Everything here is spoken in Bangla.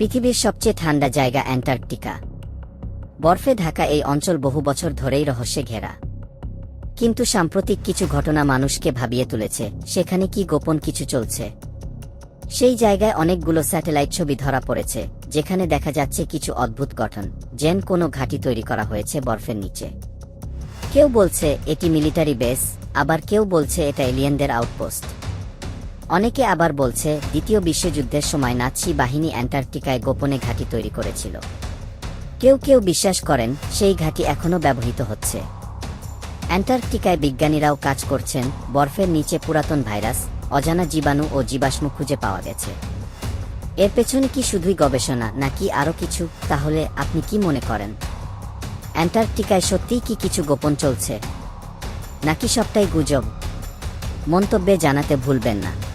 পৃথিবীর সবচেয়ে ঠান্ডা জায়গা অ্যান্টার্কটিকা। বরফে ঢাকা এই অঞ্চল বহু বছর ধরেই রহস্যে ঘেরা। কিন্তু সাম্প্রতিক কিছু ঘটনা মানুষকে ভাবিয়ে তুলেছে, সেখানে কি গোপন কিছু চলছে। সেই জায়গায় অনেকগুলো স্যাটেলাইট ছবি ধরা পড়েছে, যেখানে দেখা যাচ্ছে কিছু অদ্ভুত গঠন, যেন কোনো ঘাঁটি তৈরি করা হয়েছে বরফের নিচে। কেউ বলছে, এটি মিলিটারি বেস, আবার কেউ বলছে, এটা এলিয়েনদের আউটপোস্ট। অনেকে আবার বলছে, দ্বিতীয় বিশ্বযুদ্ধের সময় নাৎসি বাহিনী অ্যান্টার্কটিকায় গোপনে ঘাঁটি তৈরি করেছিল। কেউ কেউ বিশ্বাস করেন, সেই ঘাঁটি এখনও ব্যবহৃত হচ্ছে। অ্যান্টার্কটিকায় বিজ্ঞানীরাও কাজ করছেন, বরফের নিচে পুরাতন ভাইরাস, অজানা জীবাণু ও জীবাশ্ম খুঁজে পাওয়া গেছে। এর পেছনে কি শুধুই গবেষণা, নাকি আরও কিছু? তাহলে আপনি কি মনে করেন? অ্যান্টার্কটিকায় সত্যিই কি কিছু গোপন চলছে? নাকি সবটাই গুজব? মন্তব্যে জানাতে ভুলবেন না।